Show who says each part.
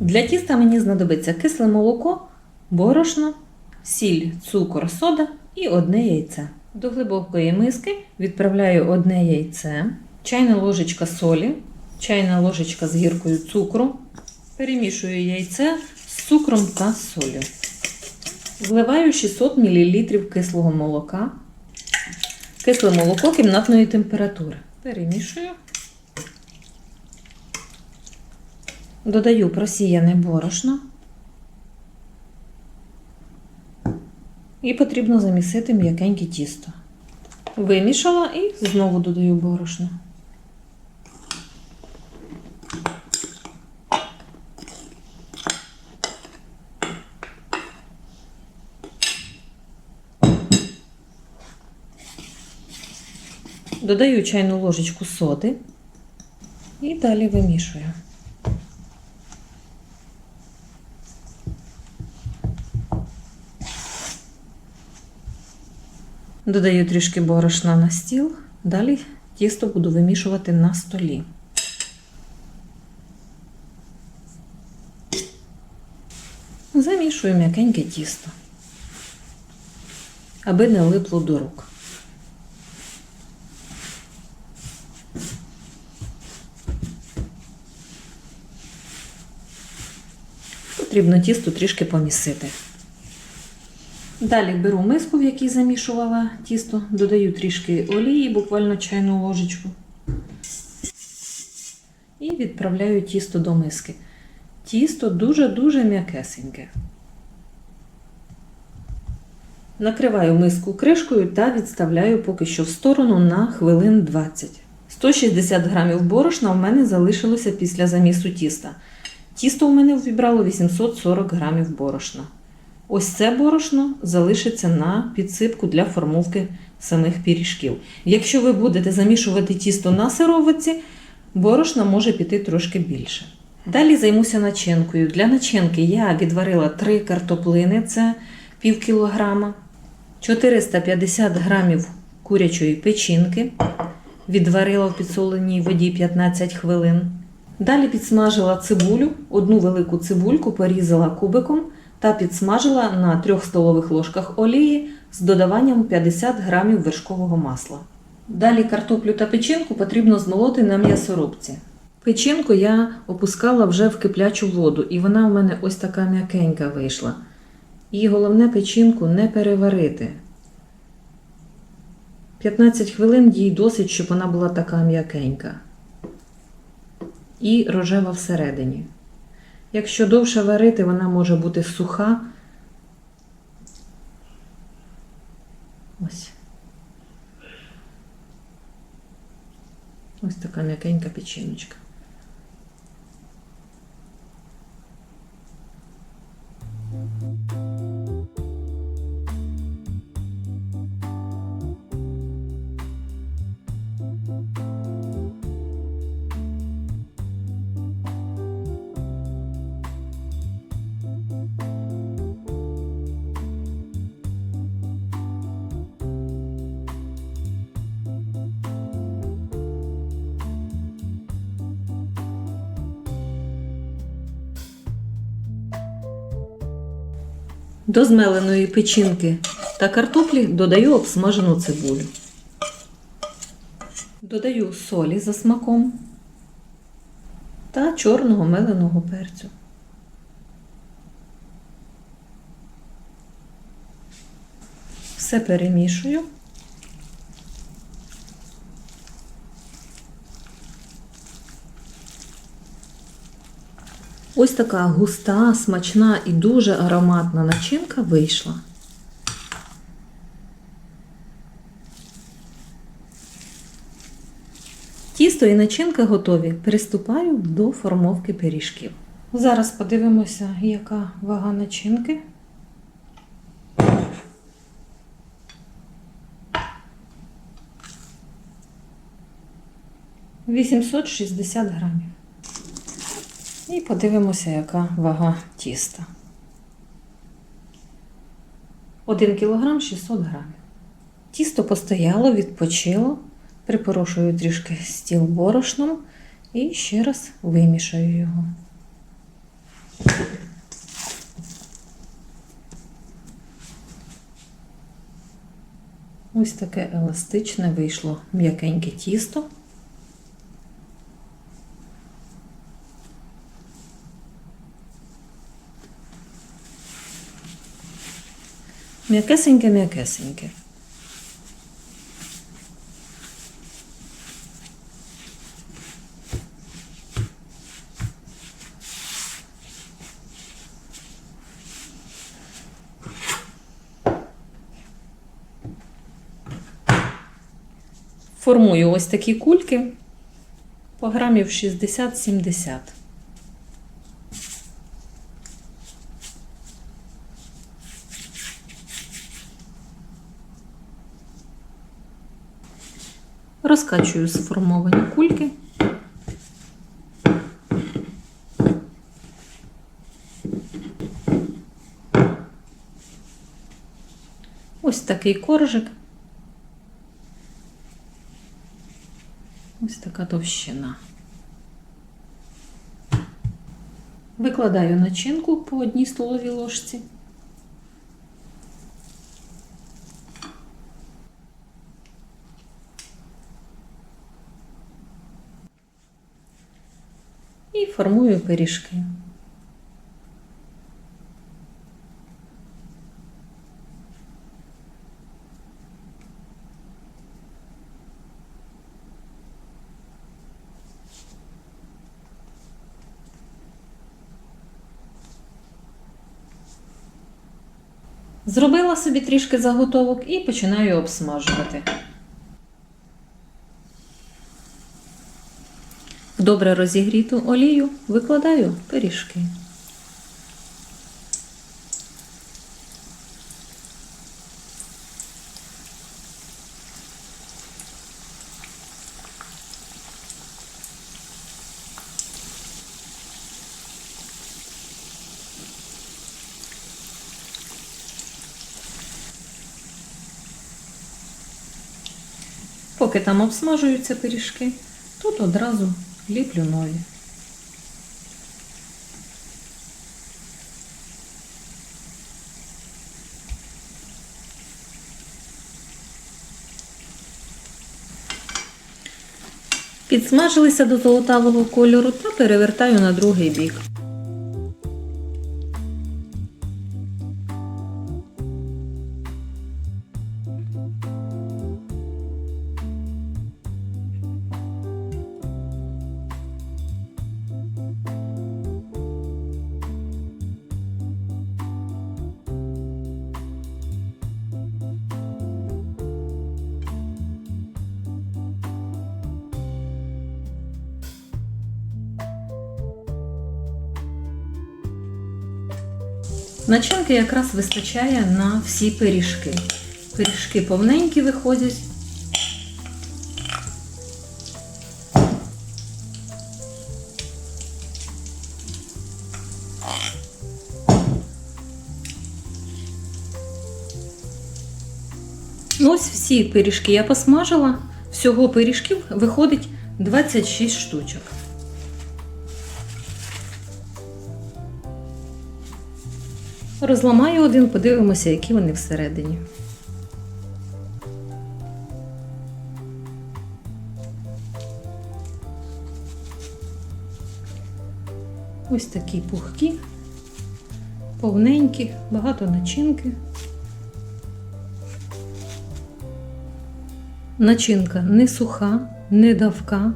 Speaker 1: Для тіста мені знадобиться кисле молоко, борошно, сіль, цукор, сода і одне яйце. До глибокої миски відправляю одне яйце, чайна ложечка солі, чайна ложечка з гіркою цукру. Перемішую яйце з цукром та солью. Вливаю 600 мл кислого молока. Кисле молоко кімнатної температури. Перемішую. Додаю просіяне борошно. І потрібно замісити м'якеньке тісто. Вимішала і знову додаю борошно. Додаю чайну ложечку соди і далі вимішую. Додаю трішки борошна на стіл, далі тісто буду вимішувати на столі. Замішую м'якеньке тісто, аби не липло до рук. Потрібно тісто трішки помісити. Далі беру миску, в якій замішувала тісто, додаю трішки олії, буквально чайну ложечку. І відправляю тісто до миски. Тісто дуже-дуже м'якесеньке. Накриваю миску кришкою та відставляю поки що в сторону на хвилин 20. 160 грамів борошна у мене залишилося після замісу тіста. Тісто у мене вібрало 840 грамів борошна. Ось це борошно залишиться на підсипку для формовки самих пиріжків. Якщо ви будете замішувати тісто на сировиці, борошна може піти трошки більше. Далі займуся начинкою. Для начинки я відварила 3 картоплини, це пів кілограма, 450 грамів курячої печінки, відварила в підсоленій воді 15 хвилин. Далі підсмажила цибулю, одну велику цибульку порізала кубиком та підсмажила на 3 столових ложках олії з додаванням 50 грамів вершкового масла. Далі картоплю та печінку потрібно змолоти на м'ясорубці. Печінку я опускала вже в киплячу воду, і вона у мене ось така м'якенька вийшла. І головне печінку не переварити. 15 хвилин їй досить, щоб вона була така м'якенька. І рожева всередині. Якщо довше варити, вона може бути суха. Ось. Ось така м'якенька печіночка. До змеленої печінки та картоплі додаю обсмажену цибулю. Додаю солі за смаком та чорного меленого перцю. Все перемішую. Ось така густа, смачна і дуже ароматна начинка вийшла. Тісто і начинка готові. Приступаю до формовки пиріжків. Зараз подивимося, яка вага начинки. Вісімсот шістдесят грамів. І подивимося, яка вага тіста. 1 кг 600 грамів. Тісто постояло, відпочило. Припорошую трішки стіл борошном І ще раз вимішаю його. Ось таке еластичне вийшло м'якеньке тісто. М'якесеньке, м'якесеньке. Формую ось такі кульки по грамів 60-70. Розкачую сформовані кульки. Ось такий коржик. Ось така товщина. Викладаю начинку по одній столовій ложці. І формую пиріжки. Зробила собі трішки заготовок і починаю обсмажувати. Добре розігріту олію викладаю пиріжки. Поки там обсмажуються пиріжки, тут одразу ліплю нові. Підсмажилися до золотавого кольору та перевертаю на другий бік. Начинки якраз вистачає на всі пиріжки. Пиріжки повненькі виходять. Ось всі пиріжки я посмажила. Всього пиріжків виходить 26 штучок. Розламаю один, подивимося, які вони всередині. Ось такі пухкі, повненькі, багато начинки. Начинка не суха, не давка,